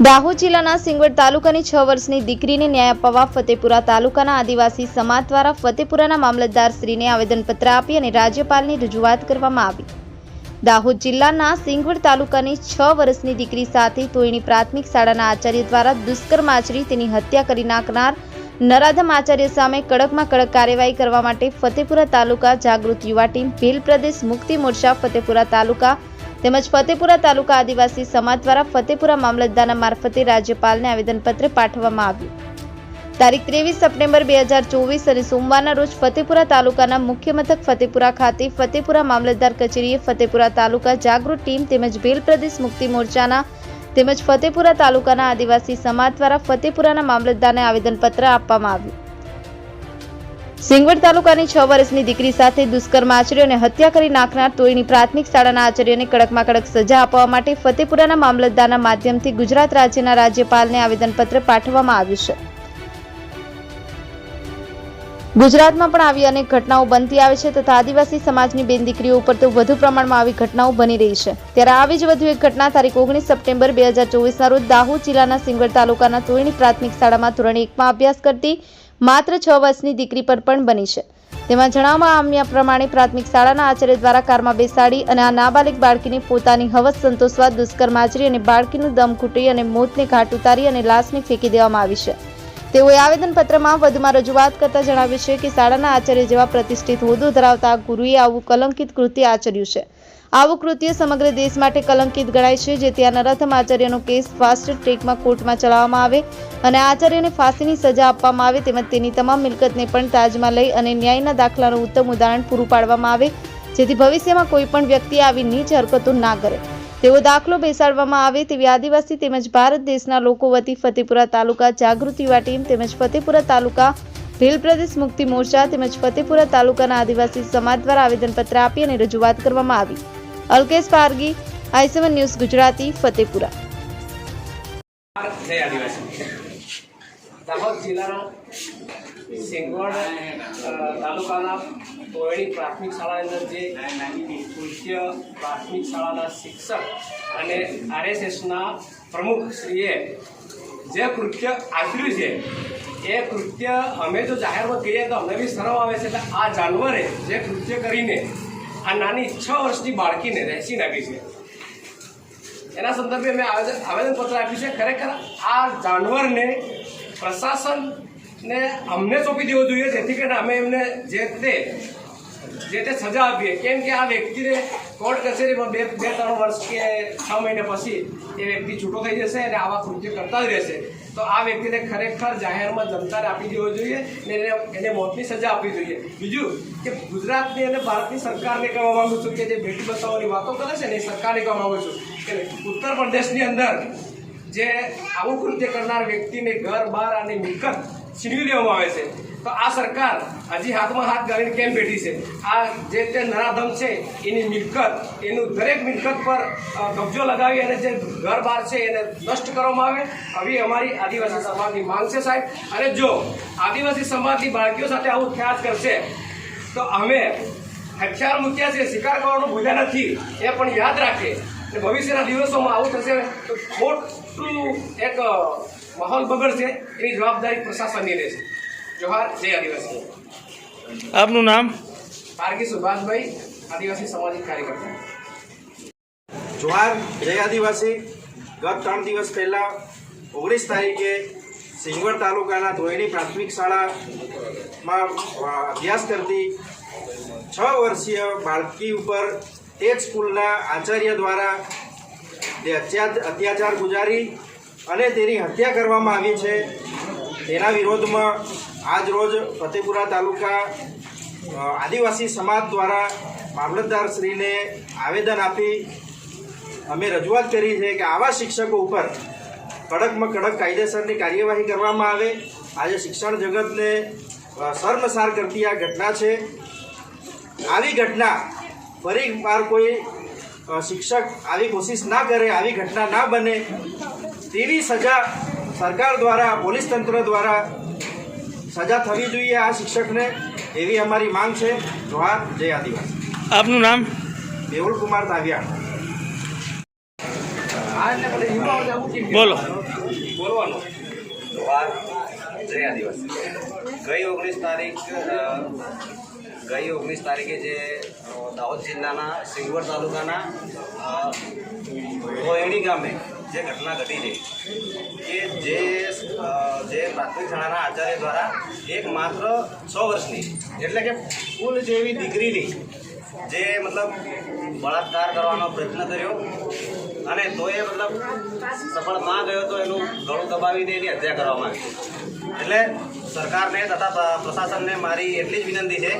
દાહોદ જિલ્લાના સિંગવડ તાલુકાની છ વર્ષની દીકરીને ન્યાય અપાવવા ફતેપુરા તાલુકાના આદિવાસી સમાજ દ્વારા ફતેપુરાના મામલતદાર શ્રીને આવેદનપત્ર આપી અને રાજ્યપાલની રજૂઆત કરવામાં આવી. દાહોદ જિલ્લાના સિંગવડ તાલુકાની છ વર્ષની દીકરી સાથે તોયણી પ્રાથમિક શાળાના આચાર્ય દ્વારા દુષ્કર્મ આચરી તેની હત્યા કરી નાખનાર નરાધમ આચાર્ય સામે કડકમાં કડક કાર્યવાહી કરવા માટે ફતેપુરા તાલુકા જાગૃત યુવા ટીમ ભીલ પ્રદેશ મુક્તિ મોરચા ફતેપુરા તાલુકા તેમજ ફતેપુરા તાલુકા આદિવાસી સમાજ દ્વારા ફતેપુરા મામલતદારના મારફતે રાજ્યપાલને આવેદનપત્ર પાઠવવામાં આવ્યું. તારીખ ત્રેવીસ સપ્ટેમ્બર બે હજાર ચોવીસ અને સોમવારના રોજ ફતેપુરા તાલુકાના મુખ્ય મથક ફતેપુરા ખાતે ફતેપુરા મામલતદાર કચેરીએ ફતેપુરા તાલુકા જાગૃત ટીમ તેમજ ભેલ પ્રદેશ મુક્તિ મોરચાના તેમજ ફતેપુરા તાલુકાના આદિવાસી સમાજ દ્વારા ફતેપુરાના મામલતદારને આવેદનપત્ર આપવામાં આવ્યું. સિંગવડ તાલુકાની છ વર્ષની દીકરી સાથે દુષ્કર્મ આચર્યો હત્યા કરી નાખનાર તોયની પ્રાથમિક શાળાના આચાર્યને કડકમાં કડક સજા આપવા માટે ફતેપુરાના મામલતદારના માધ્યમથી ગુજરાત રાજ્યના રાજ્યપાલને આવેદનપત્ર પાઠવવામાં આવ્યું છે. ગુજરાતમાં પણ આવી અનેક ઘટનાઓ બનતી આવે છે તથા આદિવાસી સમાજની બેન દીકરીઓ ઉપર તો વધુ પ્રમાણમાં આવી ઘટનાઓ બની રહી છે. ત્યારે આવી જ વધુ એક ઘટના તારીખ ઓગણીસ સપ્ટેમ્બર બે હજાર ચોવીસના રોજ દાહોદ જિલ્લાના સિંગવડ તાલુકાના તોયણી પ્રાથમિક શાળામાં ધોરણ એકમાં અભ્યાસ કરતી માત્ર છ વર્ષની દીકરી પર પણ બની છે. તેમાં જણાવવામાં આવ્યા પ્રમાણે પ્રાથમિક શાળાના આચાર્ય દ્વારા કારમાં બેસાડી અને આ નાબાલિગ બાળકીને પોતાની હવસ સંતોષવા દુષ્કર્મ આચરી અને બાળકીનું દમ ખૂટી અને મોતને ઘાટ ઉતારી અને લાશને ફેંકી દેવામાં આવી છે. તેઓએ આવેદનપત્રમાં વધુમાં રજૂઆત કરતા જણાવ્યું છે કે શાળાના આચાર્ય જેવા પ્રતિષ્ઠિત હોદ્દો ધરાવતા ગુરુએ આવું કલંકિત કૃત્ય આચર્યું છે. આવું કૃત્ય સમગ્ર દેશ માટે કલંકિત ગણાય છે જેથી આ રથમ આચાર્યનો કેસ ફાસ્ટ ટ્રેકમાં કોર્ટમાં ચલાવવામાં આવે અને આચાર્યને ફાંસીની સજા આપવામાં આવે તેમજ તેની તમામ મિલકતને પણ તાજમાં લઈ અને ન્યાયના દાખલાનું ઉત્તમ ઉદાહરણ પૂરું પાડવામાં આવે, જેથી ભવિષ્યમાં કોઈ પણ વ્યક્તિ આવી નીચ હરકતો ના કરે. તેવો દાખલો બેસાડવામાં આવે તેવી આદિવાસી તેમજ ભારત દેશના લોકો વતી ફતેપુરા તાલુકા જાગૃતિવા ટીમ તેમજ ફતેપુરા તાલુકા ભીલ પ્રદેશ મુક્તિ મોરચા તેમજ ફતેપુરા તાલુકાના આદિવાસી સમાજ દ્વારા આવેદનપત્ર આપી અને રજૂઆત કરવામાં આવી. Alkesh Pargi I seven news Gujarati, Fatepura. Dahod જિલ્લાના સિંગવડ તાલુકાના કોયડી પ્રાથમિક શાળાની અંદર જે કૃત્ય પ્રાથમિક શાળાના શિક્ષક અને આરએસએસના પ્રમુખ શ્રીએ જે કૃત્ય આચર્યું છે, એ કૃત્ય અમે જો જાહેરમાં કહીએ તો અમને બી શરમ આવે છે એટલે આ જાનવરે જે કૃત્ય કરીને આ નાની છ વર્ષની બાળકીને રહેસી નાખી છે. એના સંદર્ભે મેં આવેદન આવેદનપત્ર આપ્યું છે. ખરેખર આ જાનવરને પ્રશાસનને અમને સોંપી દેવો જોઈએ, જેથી કરીને અમે એમને જે તે જે તે સજા આપીએ. કેમ કે આ વ્યક્તિને કોર્ટ કચેરીમાં બે બે ત્રણ વર્ષ કે છ મહિના પછી એ વ્યક્તિ છૂટો થઈ જશે અને આવા કૃત્ય કરતા જ રહેશે. તો આ વ્યક્તિને ખરેખર જાહેરમાં જનતાને આપી દેવો જોઈએ ને એને એને મોતની સજા આપવી જોઈએ. બીજું કે ગુજરાતની અને ભારતની સરકારને કહેવા માગું છું કે જે બેટી બચાવવાની વાતો કરે છે ને એ સરકારને કહેવા માગું છું કે ઉત્તર પ્રદેશની અંદર જે આવું કૃત્ય કરનાર વ્યક્તિને ઘર, બાર અને મિલકત છીનવી લેવામાં આવે છે. તો આ સરકાર હજી હાથમાં હાથ ગાળીને કેમ બેઠી છે? આ જે તે નરાધમ છે, એની મિલકત, એનું દરેક મિલકત પર કબજો લગાવી અને જે ઘર બાર છે એને નષ્ટ કરવામાં આવે. આવી અમારી આદિવાસી સમાજની માંગ છે સાહેબ. અને જો આદિવાસી સમાજની બાળકીઓ સાથે આવું થયા કરશે, તો અમે હથિયાર મૂક્યા છે, શિકાર કરવાનું ભૂલ્યા નથી. એ પણ યાદ રાખે. અને ભવિષ્યના દિવસોમાં આવું થશે તો ખોટું એક માહોલ બગડશે, એની જવાબદારી પ્રશાસનની રહેશે. જોહાર જય આદિવાસી. આપનું નામ? પારકી સુભાષભાઈ આદિવાસી સામાજિક કાર્યકર્તા. જોહાર જય આદિવાસી. ગત ત્રણ દિવસ પહેલા ઓગણીસ તારીખે સિંગવડ તાલુકાના ધોયણી પ્રાથમિક શાળામાં અભ્યાસ કરતી છ વર્ષીય બાળકી ઉપર તે જ સ્કૂલના આચાર્ય દ્વારા અત્યાચાર ગુજારી અને તેની હત્યા કરવામાં આવી છે. તેના વિરોધમાં આજ રોજ ફતેપુરા તાલુકા આદિવાસી સમાજ દ્વારા મામલતદારશ્રીને આવેદન આપી અમે રજૂઆત કરી છે કે આવા શિક્ષકો ઉપર કડકમાં કડક કાયદેસરની કાર્યવાહી કરવામાં આવે. આજે શિક્ષણ જગતને શર્મસાર કરતી આ ઘટના છે. આવી ઘટના ફરી કોઈ શિક્ષક આવી કોશિશ ના કરે, આવી ઘટના ના બને, તેવી સજા સરકાર દ્વારા, પોલીસ તંત્ર દ્વારા સજા થવી જોઈએ આ શિક્ષકને એવી અમારી માંગ છે. જોહાર જય આદિવાસી. આપનું નામ? મેહુલ કુમાર કે- બોલો. બોલવાનું. જોહાર જય આદિવાસી. ગઈ ઓગણીસ તારીખ ગઈ ઓગણીસ તારીખે જે દાહોદ જિલ્લાના સિંગવડ તાલુકાના રોહિણી ગામે જે ઘટના ઘટી છે કે જે જે પ્રાથમિક શાળાના આચાર્ય દ્વારા એક માત્ર છ વર્ષની, એટલે કે કુલ જેવી દીકરીની જે મતલબ બળાત્કાર કરવાનો પ્રયત્ન કર્યો અને તોય મતલબ સફળ ના ગયો તો એનું ગળું દબાવીને એની હત્યા કરવામાં આવી. એટલે સરકારને તથા પ્રશાસનને મારી એટલી જ વિનંતી છે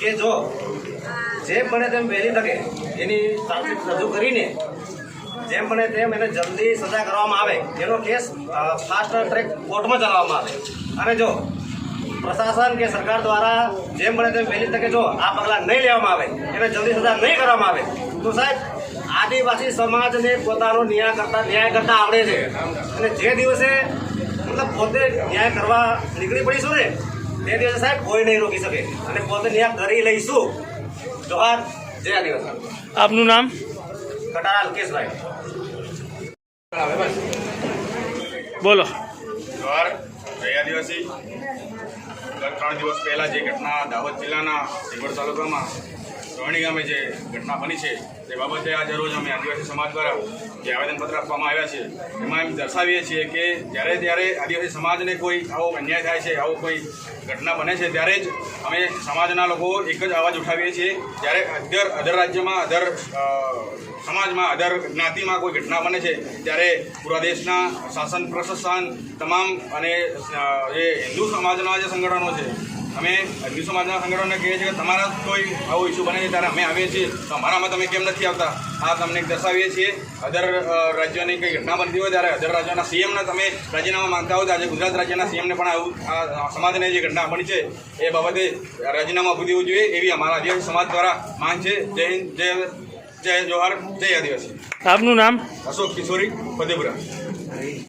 કે જો જે બને તેમ વહેલી તકે એની ચાર્જશીટ રજૂ કરીને જેમ બને તેમ એને જલ્દી સજા કરવામાં આવે. એનો કેસ ફાસ્ટ ટ્રેક કોર્ટમાં ચલાવવામાં આવે. અને જો પ્રશાસન કે સરકાર દ્વારા જેમ બને તેમ વહેલી તકે જો આ પગલાં નહીં લેવામાં આવે, એને જલ્દી સજા નહીં કરવામાં આવે, તો સાહેબ, આદિવાસી સમાજને પોતાનો ન્યાય કરતા ન્યાય કરતા આવડે છે. અને જે દિવસે, મતલબ પોતે ન્યાય કરવા નીકળી પડીશું ને, તે દિવસે સાહેબ કોઈ નહીં રોકી શકે. અને પોતે ન્યાય કરી લઈશું. જોહાર, જય આદિવાસી. આપનું નામ? કટારા અલ્કેશભાઈ બોલો. જય આદિવાસી ગત ત્રણ દિવસ પહેલાં જે ઘટના દાહોદ જિલ્લાના સિંગોડ તાલુકામાં રોહિણી ગામે જે ઘટના બની છે, તે બાબતે આજે રોજ અમે આદિવાસી સમાજ દ્વારા જે આવેદનપત્ર આપવામાં આવ્યા છે, એમાં એમ દર્શાવીએ છીએ કે જ્યારે ત્યારે આદિવાસી સમાજને કોઈ આવો અન્યાય થાય છે, આવો કોઈ ઘટના બને છે, ત્યારે જ અમે સમાજના લોકો એક જ અવાજ ઉઠાવીએ છીએ. જ્યારે અધર અધર રાજ્યમાં, અધર સમાજમાં, અધર જ્ઞાતિમાં કોઈ ઘટના બને છે, ત્યારે પૂરા દેશના શાસન પ્રશાસન તમામ અને જે હિન્દુ સમાજના જે સંગઠનો છે અમે હિન્દુ સમાજના સંગઠનને કહીએ છીએ કે તમારા કોઈ આવો ઇસ્યુ બને છે ત્યારે અમે આવીએ છીએ. તો અમારામાં તમે કેમ નથી આવતા? આ તમને દર્શાવીએ છીએ. અધર રાજ્યની રાજ્યોની કંઈ ઘટના બનતી હોય ત્યારે અધર રાજ્યોના સીએમને તમે રાજીનામા માંગતા હોય આજે ગુજરાત રાજ્યના સીએમને પણ આવું આ સમાજને જે ઘટના બની છે એ બાબતે રાજીનામા આપી દેવું જોઈએ એવી અમારા આદિવાસી સમાજ દ્વારા માંગ છે. જય હિન્દ જય જય જોહાર જય આદિવાસી. આપનું નામ? અશોક કિશોરી ફતેપુરા